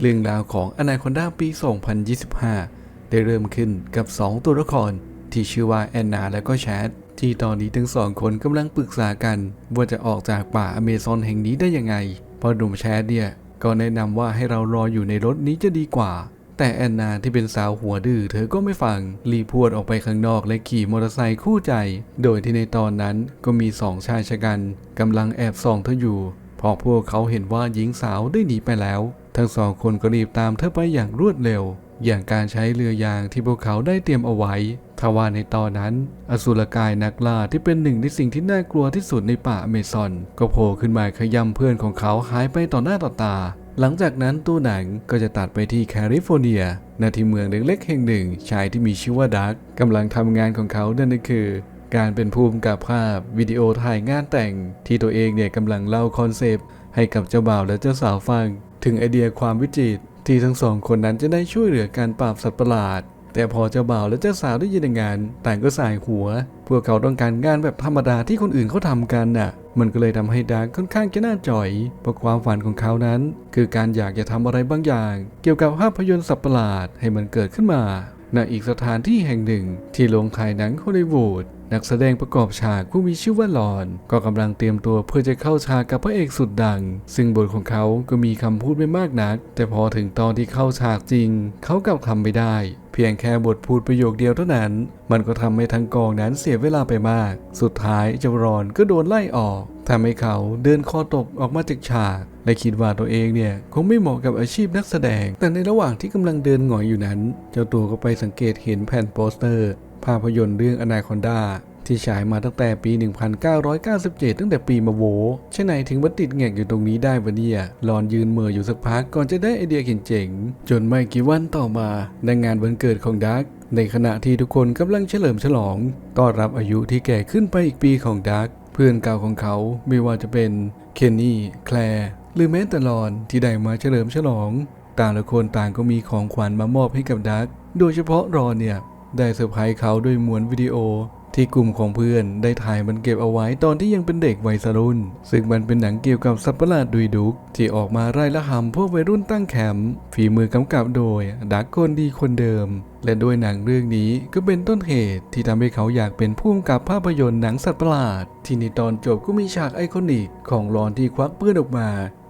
เรื่องราวของอนาคอนดาปี 2025 ได้เริ่มขึ้นกับ 2 ตัวละครที่ชื่อว่าแอนนาและก็แชทที่ตอนนี้ทั้งสองคนกำลังปรึกษากันว่าจะออกจากป่าอเมซอนแห่งนี้ได้ยังไงเพราะหนุ่มแชทเนี่ยก็แนะนำว่าให้เรารออยู่ในรถนี้จะดีกว่า แต่แอนนาที่เป็นสาวหัวดื้อเธอก็ไม่ฟังรีพวดออกไปข้างนอกและขี่มอเตอร์ไซค์คู่ใจ โดยที่ในตอนนั้นก็มีสองชายชะกันกำลังแอบส่องเธออยู่ พอพวกเขาเห็นว่าหญิงสาวได้หนีไปแล้ว ทั้งสองคนก็รีบตามเธอไปอย่างรวดเร็ว อย่างการใช้เรือยางที่พวกเขาได้เตรียมเอาไว้ทว่าในตอนนั้น อสุรกายนักล่าที่เป็นหนึ่งในสิ่งที่น่ากลัวที่สุดในป่าอเมซอน ก็โผล่ขึ้นมาขย้ำเพื่อนของเขาหายไปต่อหน้าต่อตา หลังจากนั้นตัวหนังก็จะตัดไปที่แคลิฟอร์เนียณที่เมืองเล็กๆแห่งหนึ่ง ชายที่มีชื่อว่าดักกำลังทำงานของเขานั่นก็คือ การเป็นผู้กำกับภาพวิดีโอถ่ายงานแต่ง ที่ตัวเองเนี่ยกำลังเล่าคอนเซปต์ให้กับเจ้าบ่าวและเจ้าสาวฟัง ถึงไอเดียความวิจิตรที่ทั้งสองคนนั้นจะได้ช่วยเหลือการปราบสัตว์ประหลาด แต่พอเจ้าบ่าวและเจ้าสาวได้ยินงานต่างก็สายหัว พวกเขาต้องการงานแบบธรรมดาที่คนอื่นเขาทำกันน่ะ มันก็เลยทำให้ดาร์กค่อนข้างจะน่าจ่อยเพราะความฝันของเขานั้น คือการอยากจะทำอะไรบางอย่าง เกี่ยวกับภาพยนตร์สัตว์ประหลาดให้มันเกิดขึ้นมาณอีกสถานที่แห่งหนึ่งที่โรงถ่ายหนังฮอลลีวูด นักแสดงประกอบฉากผู้มีชื่อว่าหลอน ก็กำลังเตรียมตัวเพื่อจะเข้าฉากกับพระเอกสุดดัง ซึ่งบทของเขาก็มีคำพูดไม่มากนัก แต่พอถึงตอนที่เข้าฉากจริง เขากลับทำไม่ได้ เพียงแค่บทพูดประโยคเดียวเท่านั้น มันก็ทำให้ทั้งกองนั้นเสียเวลาไปมาก สุดท้ายเจ้ารอนก็โดนไล่ออกทำให้เขาเดินคอตกออกมาจากฉากและคิดว่าตัวเองเนี่ยคงไม่เหมาะกับอาชีพนักแสดง แต่ในระหว่างที่กำลังเดินหงอยอยู่นั้น เจ้าตัวก็ไปสังเกตเห็นแผ่นโปสเตอร์ ภาพยนตร์เรื่องอนาคอนดาที่ฉายมาตั้งแต่ปี 1997 ตั้งแต่ปีมาโวเช่ไหนถึงมาติดแงกอยู่ตรงนี้ได้วะเนี่ยรอนยืนเมื่ออยู่สักพักก่อนจะได้ไอเดียเจ๋งๆจนไม่กี่วันต่อมาในงานวันเกิดของดักในขณะที่ทุกคนกำลังเฉลิมฉลองต้อนรับอายุที่แก่ขึ้นไปอีกปีของดักเพื่อนเก่าของเขาไม่ว่าจะเป็นเคนนี่แคลร์หรือแม้แต่รอนที่ได้มาเฉลิมฉลอง ต่างละคนต่างก็มีของขวัญมามอบให้กับดักโดยเฉพาะรอนเนี่ย ได้เซอร์ไพรส์เขาด้วยมวนวิดีโอ ที่กลุ่มของเพื่อนได้ถ่ายมันเก็บเอาไว้ตอนที่ยังเป็นเด็กวัยรุ่น ซึ่งมันเป็นหนังเกี่ยวกับสัตว์ประหลาดดุยดุกที่ออกมาไล่ละหำพวกวัยรุ่นตั้งแคมป์ ฝีมือกำกับโดยดักคนดีคนเดิม และด้วยหนังเรื่องนี้ก็เป็นต้นเหตุที่ทำให้เขาอยากเป็นผู้กำกับภาพยนตร์หนังสัตว์ประหลาด ที่ในตอนจบก็มีฉากไอคอนิกของรอนที่ควักปืนออกมา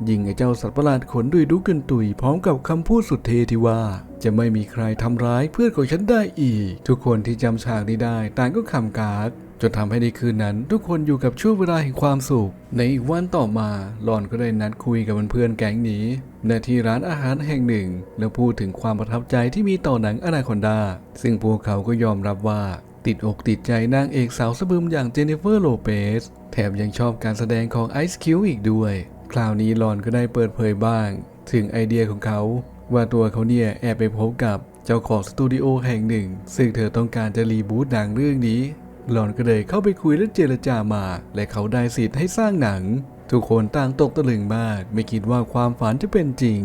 ยิงไอ้เจ้าสัตว์ประหลาดขนดุยดุกันตุยพร้อมกับคำพูดสุดเทที่ว่า จะไม่มีใครทำร้ายเพื่อนของฉันได้อีก ทุกคนที่จำฉากนี้ได้ต่างก็ขำกาก จนทำให้ในคืนนั้น ทุกคนอยู่กับช่วงเวลาแห่งความสุข ในอีกวันต่อมาหลอนก็ได้นัดคุยกับเพื่อนแก๊งนี้ณที่ร้านอาหารแห่งหนึ่ง แล้วพูดถึงความประทับใจที่มีต่อหนังอนาคอนดา ซึ่งพวกเขาก็ยอมรับว่า ติดอกติดใจนางเอกสาวสะบึมอย่างเจนนิเฟอร์โลเปสแถมยังชอบการแสดงของไอซ์คิวอีกด้วย คราวนี้หลอนก็ได้เปิดเผยบ้าง ถึงไอเดียของเขา ว่าตัวเขาเนี่ยแอบไปพบกับเจ้าของสตูดิโอแห่งหนึ่ง ซึ่งเธอต้องการจะรีบูตหนังเรื่องนี้ หลอนก็เลยเข้าไปคุยและเจรจามา และเขาได้สิทธิ์ให้สร้างหนัง ทุกคนต่างตกตะลึงมาก ไม่คิดว่าความฝันจะเป็นจริง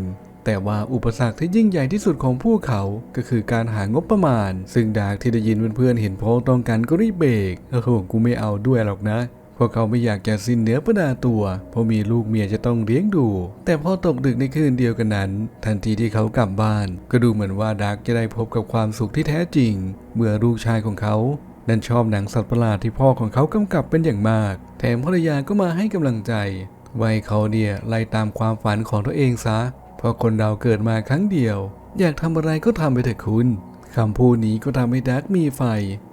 แต่ว่าอุปสรรคที่ยิ่งใหญ่ที่สุดของพวกเขา ก็คือการหางบประมาณ ซึ่งดากที่ได้ยินเพื่อนๆเห็นพ้องต้องกันก็รีบเบรกเออกูไม่เอาด้วยหรอกนะพวกเขาไม่อยากจะสิ้นเนื้อประดาตัว เพราะมีลูกเมียจะต้องเลี้ยงดู แต่พอตกดึกในคืนเดียวกันนั้น ทันทีที่เขากลับบ้าน ก็ดูเหมือนว่าดักจะได้พบกับความสุขที่แท้จริง เมื่อลูกชายของเขา นั้นชอบหนังสัตว์ประหลาดที่พ่อของเขากำกับเป็นอย่างมาก แถมภรรยาก็มาให้กำลังใจไว้เขาเนี่ยไล่ตามความฝันของตัวเองซะ เพราะคนเราเกิดมาครั้งเดียว อยากทำอะไรก็ทำไปเถอะคุณคำพูดนี้ก็ทำให้ดักมีไฟ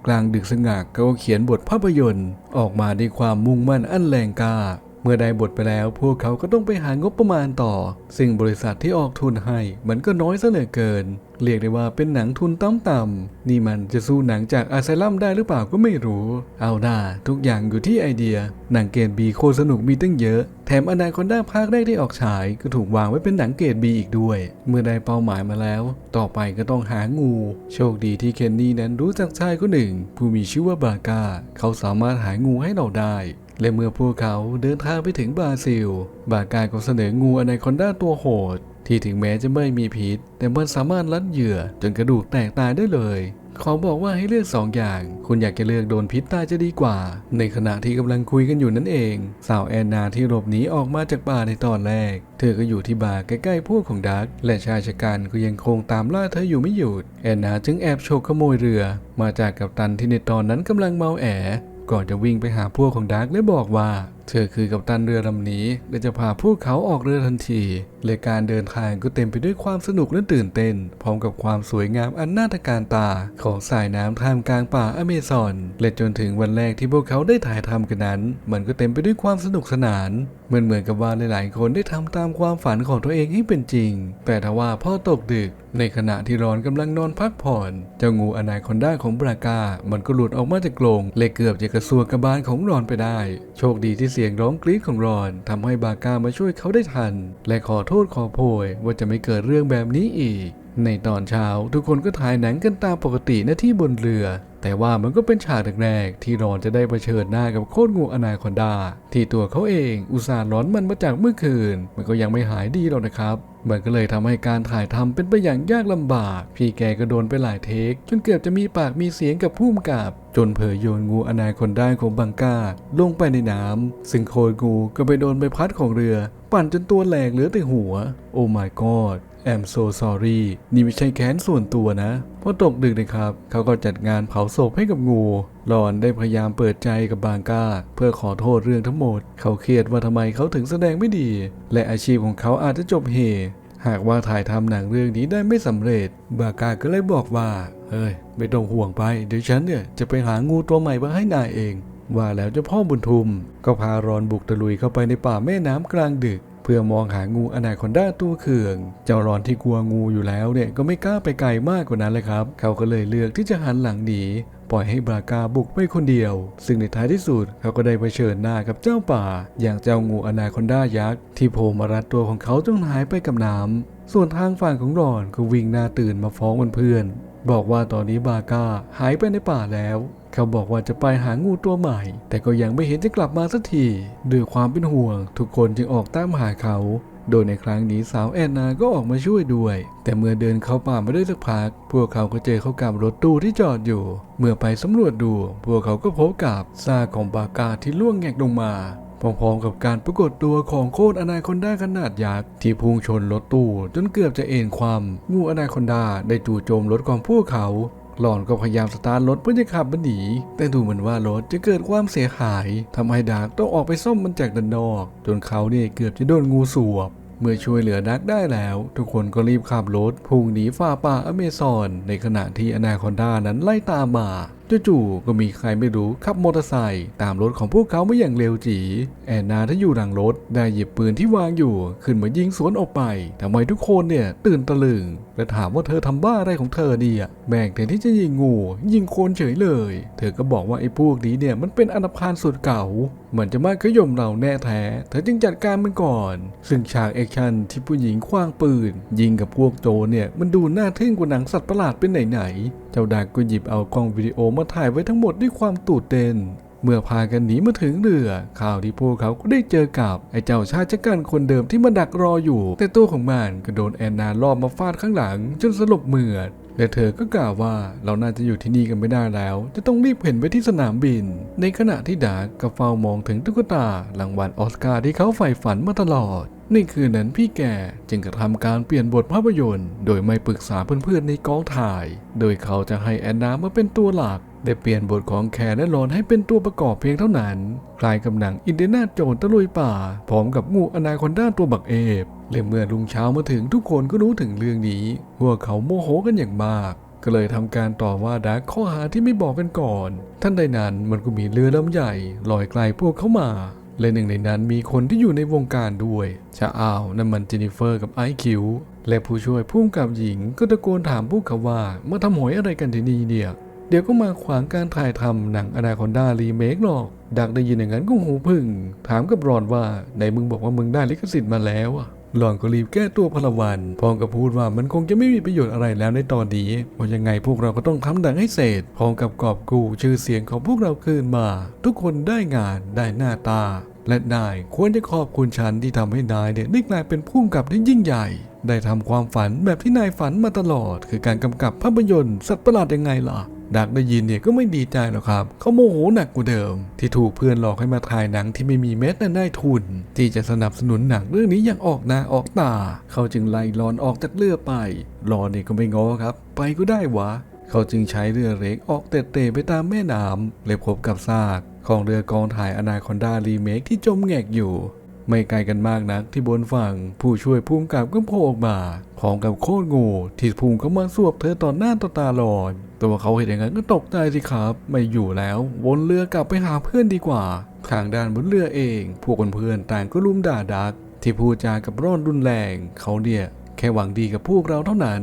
กลางดึกสงักก็เขียนบทภาพยนตร์ ออกมาด้วยความมุ่งมั่นอันแรงกล้า เมื่อได้บทไปแล้วพวกเขาก็ต้องไปหางบประมาณต่อ ซึ่งบริษัทที่ออกทุนให้ มันก็น้อยซะเหลือเกิน เรียกได้ว่าเป็นหนังทุนต่ำๆนี่มันจะสู้หนังจากอาไซลัมได้หรือเปล่าก็ไม่รู้ เอาหน้าทุกอย่างอยู่ที่ไอเดีย หนังเกรดบีโคสนุกมีตั้งเยอะ แถมอนาคอนด้าภาคแรกที่ออกฉายก็ถูกวางไว้เป็นหนังเกรดบีอีกด้วย เมื่อได้เป้าหมายมาแล้ว ต่อไปก็ต้องหางู โชคดีที่เคนนี่นั้นรู้จักชายคนหนึ่ง ผู้มีชื่อว่าบาก้าเขาสามารถหางูให้เราได้ และเมื่อพวกเขาเดินทางไปถึงบราซิล บาก้าก็เสนองูอนาคอนด้าตัวโหด ที่ถึงแม้จะไม่มีพิษ แต่มันสามารถลัดเหยื่อจนกระดูกแตกตายได้เลยขาบอกว่าให้เลือกสองอย่าง คุณอยากจะเลือกโดนพิษตายจะดีกว่า ในขณะที่กำลังคุยกันอยู่นั่นเอง สาวแอนนาที่หลบหนีออกมาจากป่าในตอนแรก เธอก็อยู่ที่บาร์ใกล้ๆพวกของดัก และชายชะกันก็ยังคงตามล่าเธออยู่ไม่หยุด แอนนาจึงแอบโฉกขโมยเรือ มาจากกัปตันที่ในตอนนั้นกำลังเมาแอ ก่อนจะวิ่งไปหาพวกของดาร์กและบอกว่า เธอคือกัปตันเรือลำนี้และจะพาพวกเขาออกเรือทันทีและการเดินทางก็เต็มไปด้วยความสนุกและตื่นเต้น พร้อมกับความสวยงามอันน่าตะการตาของสายน้ำท่ามกลางป่าอเมซอน และจนถึงวันแรกที่พวกเขาได้ถ่ายทำกันนั้น มันก็เต็มไปด้วยความสนุกสนาน มือนเหมือนกับว่าหลายๆ คนได้ทำตามความฝันของตัวเองให้เป็นจริง แต่ทว่าพ่อตกดึก ในขณะที่รอนกำลังนอนพักผ่อน เจ้างูอนาคอนด้าของบรากา มันก็หลุดออกมาจากกรงและเกือบจะกระซวกกระบาลของรอนไปได้ โชคดีที่เสียงร้องกรี๊ดของรอนทำให้บากามาช่วยเขาได้ทัน และขอโทษขอโพยว่าจะไม่เกิดเรื่องแบบนี้อีก ในตอนเช้าทุกคนก็ถ่ายหนังกันตามปกติหน้าที่บนเรือ แต่ว่ามันก็เป็นฉากแรกๆที่รอนจะได้เผชิญหน้ากับโคตรงูอนาคอนดา ที่ตัวเขาเองอุตส่าห์ร้อนมันมาจากเมื่อคืน มันก็ยังไม่หายดีหรอกนะครับมันก็เลยทำให้การถ่ายทำเป็นไปอย่างยากลำบาก พี่แกก็โดนไปหลายเทค จนเกือบจะมีปากมีเสียงกับพุ่มกับ จนเผยโยนงูอนาคอนดาของบังกาลงไปในน้ำซึ่งโคยงูก็ไปโดนใบพัดของเรือ ปั่นจนตัวแหลกเหลือแต่หัว โอ้ my god I'm so sorry นี่ไม่ใช่แค้นส่วนตัวนะพอตกดึกนะครับ เขาก็จัดงานเผาศพให้กับงูรอนได้พยายามเปิดใจกับบางกาเพื่อขอโทษเรื่องทั้งหมด เขาเครียดว่าทำไมเขาถึงแสดงไม่ดี และอาชีพของเขาอาจจะจบเฮหากว่าถ่ายทำหนังเรื่องนี้ได้ไม่สำเร็จ บากาก็เลยบอกว่า เฮ้ย ไม่ต้องห่วงไป เดี๋ยวฉันเนี่ยจะไปหางูตัวใหม่มาให้นายเอง ว่าแล้วเจ้าพ่อบุญทุม ก็พารอนบุกตะลุยเข้าไปในป่าแม่น้ำกลางดึก เพื่อมองหางูอนาคอนด้าตัวเขื่อง เจ้ารอนที่กลัวงูอยู่แล้วเนี่ยก็ไม่กล้าไปไกลมากกว่านั้นเลยครับ เขาก็เลยเลือกที่จะหันหลังหนีปล่อยให้บรากาบุกไปคนเดียว ซึ่งในท้ายที่สุดเขาก็ได้เผชิญหน้ากับเจ้าป่า อย่างเจ้างูอนาคอนด้ายักษ์ที่โผล่มารัดตัวของเขาจนหายไปกับน้ำส่วนทางฝั่งของรอนก็วิ่งหน้าตื่นมาฟ้องเพื่อนบอกว่าตอนนี้บากาหายไปในป่าแล้ว เขาบอกว่าจะไปหางูตัวใหม่ แต่ก็ยังไม่เห็นจะกลับมาสักทีด้วยความเป็นห่วง ทุกคนจึงออกตามหาเขา โดยในครั้งนี้สาวแอนนาก็ออกมาช่วยด้วย แต่เมื่อเดินเข้าป่ามาได้สักพัก พวกเขาก็เจอเข้ากับรถตู้ที่จอดอยู่ เมื่อไปสำรวจดู พวกเขาก็พบกับซากของบากาที่ล่วงแงกลงมาพร้อมๆกับการปรากฏตัวของโคตรอนาคอนดาขนาดยักษ์ที่พุ่งชนรถตู้จนเกือบจะเอ็นความงูอนาคอนดาได้จู่โจมรถของพวกเขา หลอนก็พยายามสตาร์ทรถเพื่อจะขับมันหนี แต่ดูเหมือนว่ารถจะเกิดความเสียหายทำให้ดาร์กต้องออกไปซ่อมมันจากด้านนอก จนเขาเนี่ยเกือบจะโดนงูสวบเมื่อช่วยเหลือดักได้แล้ว ทุกคนก็รีบขับรถพุ่งหนีฝ่าป่าอเมซอน ในขณะที่อนาคอนดานั้นไล่ตามมา จู่ๆก็มีใครไม่รู้ขับมอเตอร์ไซค์ตามรถของพวกเขามาอย่างเร็วจีแอนนาที่อยู่หลังรถได้หยิบปืนที่วางอยู่ ขึ้นมายิงสวนออกไปทำไมทุกคนเนี่ยตื่นตะลึง และถามว่าเธอทำบ้าอะไรของเธอเนี่ยแบ่งแทนที่จะยิงงู ยิงคนเฉยเลย เธอก็บอกว่าไอ้พวกนี้เนี่ยมันเป็นอันาพานสุดเก่า มือนจะมาขย่มเราแน่แท้ เธอจึงจัดการมันก่อน ซึ่งฉากแอคชั่นที่ผู้หญิงคว้างปืน ยิงกับพวกโจเนี่ย มันดูน่าทึ่งกว่าหนังสัตว์ประหลาดเป็นไหนๆ เจ้าดักก็หยิบเอากล้องวิดีโอมาถ่ายไว้ทั้งหมดด้วยความตื่นเต้นเมื่อพากันหนีมาถึงเรือ ข่าวที่พวกเขาก็ได้เจอกับ ไอ้เจ้าชายชกันคนเดิมที่มาดักรออยู่ แต่ตัวของมันก็โดนแอนนาลอบมาฟาดข้างหลัง จนสลบเหมือด และเธอก็กล่าวว่าเราน่าจะอยู่ที่นี่กันไม่ได้แล้ว จะต้องรีบเห็นไปที่สนามบิน ในขณะที่ดาร์กก็เฝ้ามองถึงตุ๊กตารางวัลออสการ์ที่เขาใฝ่ฝันมาตลอดในคืนนั้นพี่แกจึงกระทำการเปลี่ยนบทภาพยนตร์ โดยไม่ปรึกษาเพื่อนๆในกองถ่าย โดยเขาจะให้แอนนามาเป็นตัวหลักได้เปลี่ยนบทของแคร์และรอนให้เป็นตัวประกอบเพียงเท่านั้น คล้ายกับหนังอินเดยนาโจนตะลุยป่า พร้อมกับงูอนาคอนด้าตัวบักเอฟ และเมื่อลุงเช้ามาถึงทุกคนก็รู้ถึงเรื่องนี้พวกเขาโมโหกันอย่างมาก ก็เลยทำการต่อว่าดักข้อหาที่ไม่บอกกันก่อน ท่านใดนั้นมันก็มีเรือลำใหญ่ลอยไกลพวกเขามา และหนึ่งในนั้นมีคนที่อยู่ในวงการด้วยชาอ้าวนั่นมันเจนนิเฟอร์กับไอคิวและผู้ช่วยผู้กำกับหญิงก็ตะโกนถามพวกเขาว่ามาทำหอยอะไรกันที่นี่เนี่ยเดี๋ยวก็มาขวางการถ่ายทำหนังอนาคอนดารีเมคหรอก ดักได้ยินอย่างนั้นก็หูพึ่ง ถามกับรอนว่าไหนมึงบอกว่ามึงได้ลิขสิทธิ์มาแล้วอะ หลอนก็รีบแก้ตัวพลวันพร้อมกับพูดว่ามันคงจะไม่มีประโยชน์อะไรแล้วในตอนนี้เพราะยังไงพวกเราก็ต้องทำดังให้เสร็จพร้อมกับกอบกู้ชื่อเสียงของพวกเราคืนมา ทุกคนได้งานได้หน้าตา และนายควรจะขอบคุณฉันที่ทำให้นายเนี่ยได้กลายเป็นผู้กำกับที่ยิ่งใหญ่ ได้ทำความฝันแบบที่นายฝันมาตลอด คือการกำกับภาพยนตร์สัตว์ประหลาดยังไงล่ะ ดักได้ยินเนี่ยก็ไม่ดีใจหรอกครับ เขาโมโหหนักกว่าเดิม ที่ถูกเพื่อนหลอกให้มาถ่ายหนังที่ไม่มีเม็ดและได้ทุน ที่จะสนับสนุนหนังเรื่องนี้อย่างออกหน้าออกตา เขาจึงไล่รอนออกจากเรือไปรอนเนี่ยก็ไม่ง้อครับ ไปก็ได้วะ เขาจึงใช้เรือเล็กออกเตะไปตามแม่น้ำและพบกับซากของเรือกองถ่ายอนาคอนดารีเมคที่จมแงกอยู่ ไม่ไกลกันมากนักที่บนฝั่ง ผู้ช่วยภูมิกับก็โผล่ออกมาพร้อมกับโคตรงูที่พุ่งเข้ามาสวบเธอต่อหน้าต่อตาหลอนตัวเขาเห็นอย่างนั้นก็ตกใจสิครับ ไม่อยู่แล้ว วนเรือกลับไปหาเพื่อนดีกว่าข้างด้านบนเรือเอง พวกเพื่อนต่างก็รุมด่าดัก ที่พูดจากับร่อนรุนแรง เขาเนี่ยแค่หวังดีกับพวกเราเท่านั้น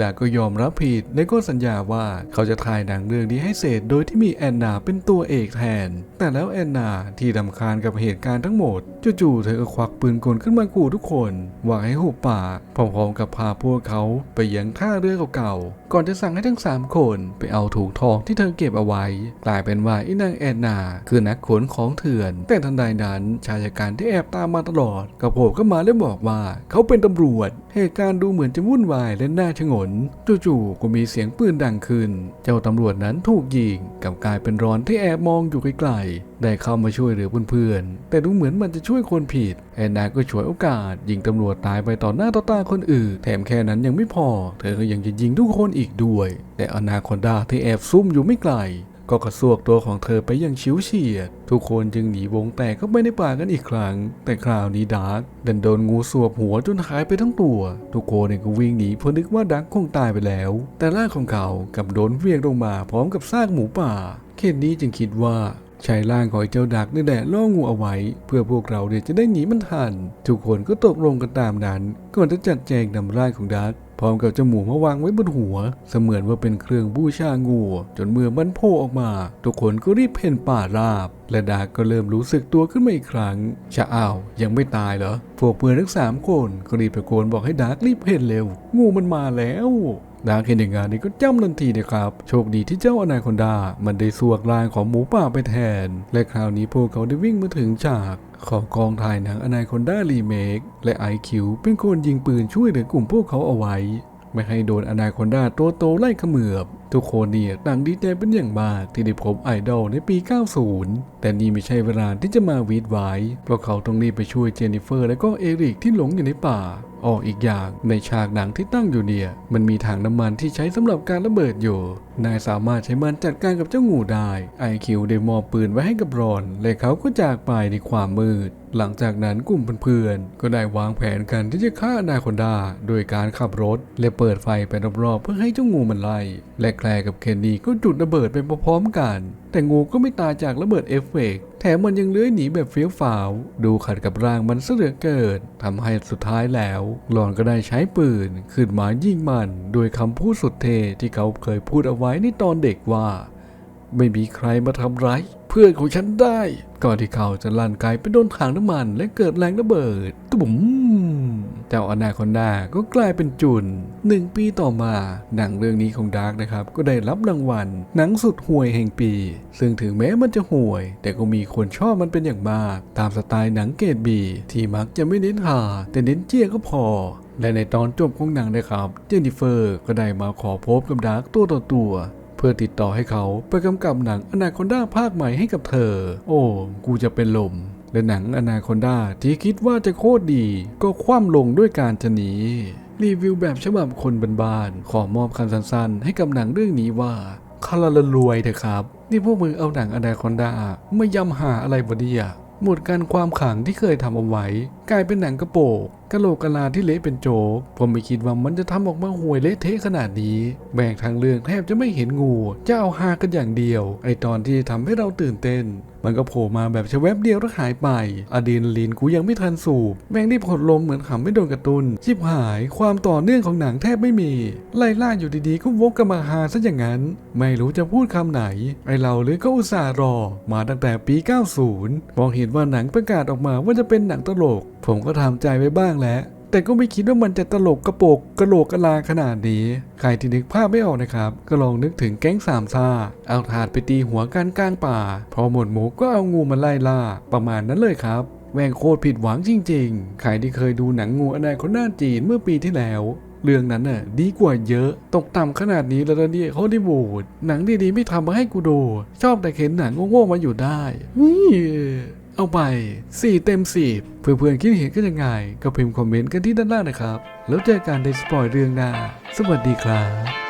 ดาก็ยอมรับผิดและก็สัญญาว่าเขาจะถ่ายหนังเรื่องนี้ให้เสร็จโดยที่มีแอนนาเป็นตัวเอกแทน แต่แล้วแอนนาที่รำคาญกับเหตุการณ์ทั้งหมดจู่ๆเธอก็ควักปืนกลขึ้นมาขู่ทุกคนหวังให้หุบปากพร้อมๆกับพาพวกเขาไปยังท่าเรือเก่าๆ ก่อนจะสั่งให้ทั้งสามคนไปเอาถุงทองที่เธอเก็บเอาไว้ กลายเป็นว่าอีนางแอนนา คือนักขนของเถื่อน แต่ทันใดนั้นชายชะกันที่แอบตามมาตลอดก็โผล่เข้ามาและบอกว่า เขาเป็นตำรวจ เหตุการณ์ดูเหมือนจะวุ่นวายและน่าชงน จู่ๆก็มีเสียงปืนดังขึ้น เจ้าตำรวจนั้นถูกยิงกับกลายเป็นร้อนที่แอบมองอยู่ไกลๆ ได้เข้ามาช่วยเหลือเพื่อนๆ แต่ดูเหมือนมันจะช่วยคนผิด แอนนาก็ฉวยโอกาส ยิงตำรวจตายไปต่อหน้าต่อตาคนอื่น แถมแค่นั้นยังไม่พอ เธอก็ยังจะยิงทุกคนอีกด้วย แต่อนาคอนดาที่แอบซุ่มอยู่ไม่ไกล ก็กระซวกตัวของเธอไปอย่างชิวเฉียด ทุกคนจึงหนีวงแตกเข้าไปในป่ากันอีกครั้ง แต่คราวนี้ดาร์กดันโดนงูสวบหัวจนหายไปทั้งตัว ทุกคนเนี่ยก็วิ่งหนีเพราะนึกว่าดักคงตายไปแล้ว แต่ร่างของเขากลับโดนเวียงลงมาพร้อมกับซากหมูป่า เคนนี้จึงคิดว่าใช้ร่างของไอ้เจ้าดักนี่แหละล่องูเอาไว้ เพื่อพวกเราเนี่ยจะได้หนีมันทัน ทุกคนก็ตกลงกันตามนั้น ก่อนจะจัดแจงนำร่างของดัก พร้อมกับจมูกมาวางไว้บนหัว เสมือนว่าเป็นเครื่องบูชางู จนเมื่อมันโผล่ออกมา ทุกคนก็รีบเพ่นป่าราบ และดาร์กก็เริ่มรู้สึกตัวขึ้นมาอีกครั้งชะอ้าวยังไม่ตายเหรอพวกเพื่อนทั้งสามคนก็รีบตะโกนบอกให้ดาร์กรีบเพ่นเร็ว งูมันมาแล้ว ดาร์กเห็นอย่างงานนี้ก็จ้ำทันทีนะครับ โชคดีที่เจ้าอนาคอนดา มันได้สวกลายของหมูป่าไปแทน และคราวนี้พวกเขาได้วิ่งมาถึงฉากของกองถ่ายหนังอนาคอนดารีเมคและไอคิวเป็นคนยิงปืนช่วยเหลือกลุ่มพวกเขาเอาไว้ ไม่ให้โดนอนาคอนดาตัวโตไล่ขมือบ ทุกคนเนี่ยต่างดีใจเป็นอย่างมากที่ได้พบไอดอลในปี 90 แต่นี่ไม่ใช่เวลาที่จะมาวีดไว้เพราะเขาต้องรีบไปช่วยเจนนิเฟอร์และก็เอริกที่หลงอยู่ในป่าอ้ออีกอย่างในฉากหนังที่ตั้งอยู่เนี่ย มันมีถังน้ำมันที่ใช้สำหรับการระเบิดอยู่ นายสามารถใช้มันจัดการกับเจ้างูได้ไอคิวได้มอบปืนไว้ให้กับรอน และเขาก็จากไปในความมืด หลังจากนั้นกลุ่มเพื่อนๆ ก็ได้วางแผนกันที่จะฆ่านาคอนดาโดยการขับรถ และเปิดไฟไปรอบๆเพื่อให้เจ้างูมันไล่ และแคลร์กับเคนนี่ก็จุดระเบิดไปพร้อมๆกัน แต่งูก็ไม่ตายจากระเบิดเอฟเฟกต์แถมมันยังเลื้อยหนีแบบเฟี้ยวฟ้าว ดูขัดกับร่างมันซะเหลือเกินทำให้สุดท้ายแล้ว หลอนก็ได้ใช้ปืนขึ้นมายิงมัน โดยคำพูดสุดเท่ที่เขาเคยพูดเอาไว้ในตอนเด็กว่า ไม่มีใครมาทำร้ายเพื่อนของฉันได้ ก่อนที่เขาจะลั่นไกไปโดนถังน้ำมัน และเกิดแรงระเบิดตุ่มเจ้าอนาคอนดาก็กลายเป็นจุนหนึ่งปีต่อมา หนังเรื่องนี้ของดาร์กนะครับ ก็ได้รับรางวัล หนังสุดห่วยแห่งปี ซึ่งถึงแม้มันจะห่วย แต่ก็มีคนชอบมันเป็นอย่างมาก ตามสไตล์หนังเกรดบีที่มักจะไม่เน้นหาแต่เน้นเจี้ยก็พอและในตอนจบของหนังนะครับ เจนนิเฟอร์ก็ได้มาขอพบกับดาร์กตัวต่อตัว เพื่อติดต่อให้เขาไปกำกับหนังอนาคอนดาภาคใหม่ให้กับเธอ โอ้ กูจะเป็นลม และหนังอนาคอนดาที่คิดว่าจะโคตรดี ก็คว่ำลงด้วยการจะหนีรีวิวแบบฉบับคนบ้านๆขอมอบคำสั้นๆ ให้กับหนังเรื่องนี้ว่าคาราลรวยเถอะครับ นี่พวกมึงเอาหนังอนาคอนดาไม่ยำหาอะไรบดีอะ หมดการความขังที่เคยทำเอาไว้ กลายเป็นหนังกระโปกกะโหลกกะลาที่เละเป็นโจกผมไม่คิดว่ามันจะทำออกมาห่วยเละเทะขนาดนี้แบ่งทางเรื่องแทบจะไม่เห็นงู จะเอาฮากันอย่างเดียว ไอตอนที่ทำให้เราตื่นเต้น มันก็โผล่มาแบบชะแวบเดียวแล้วหายไปอะดรีนาลีนกูยังไม่ทันสูบ แม่งรีบหดลมเหมือนขำไม่โดนกระตุนชิบหายความต่อเนื่องของหนังแทบไม่มี ไล่ล่าอยู่ดีๆก็วกกันมาฮาซะอย่างนั้น ไม่รู้จะพูดคำไหน ไอเราเลยก็อุตส่าห์รอ มาตั้งแต่ปี 90มองเห็นว่าหนังประกาศออกมาว่าจะเป็นหนังตลก ผมก็ทำใจไว้บ้างแล้ว แต่ก็ไม่คิดว่ามันจะตลกกระโปกกระโหลกกระลาขนาดนี้ ใครที่นึกภาพไม่ออกนะครับ ก็ลองนึกถึงแก๊งสามซ่าเอาถาดไปตีหัวกันกลางป่า พอหมดหมูก็เอางูมาไล่ล่า ประมาณนั้นเลยครับแม่งโคตรผิดหวังจริงๆ ใครที่เคยดูหนังงูอนาคตหน้าจีนเมื่อปีที่แล้ว เรื่องนั้นน่ะดีกว่าเยอะ ตกต่ำขนาดนี้แล้วนี่ฮอลลีวูดหนังดีๆไม่ทำมาให้กูดู ชอบแต่เข็นหนังโง่ๆมาอยู่ได้นี่ เอาไป 4 เต็ม 10 เพื่อนๆคิดเห็นกันยังไง ก็พิมพ์คอมเมนต์กันที่ด้านล่างนะครับ แล้วเจอกันในสปอยเรื่องหน้า สวัสดีครับ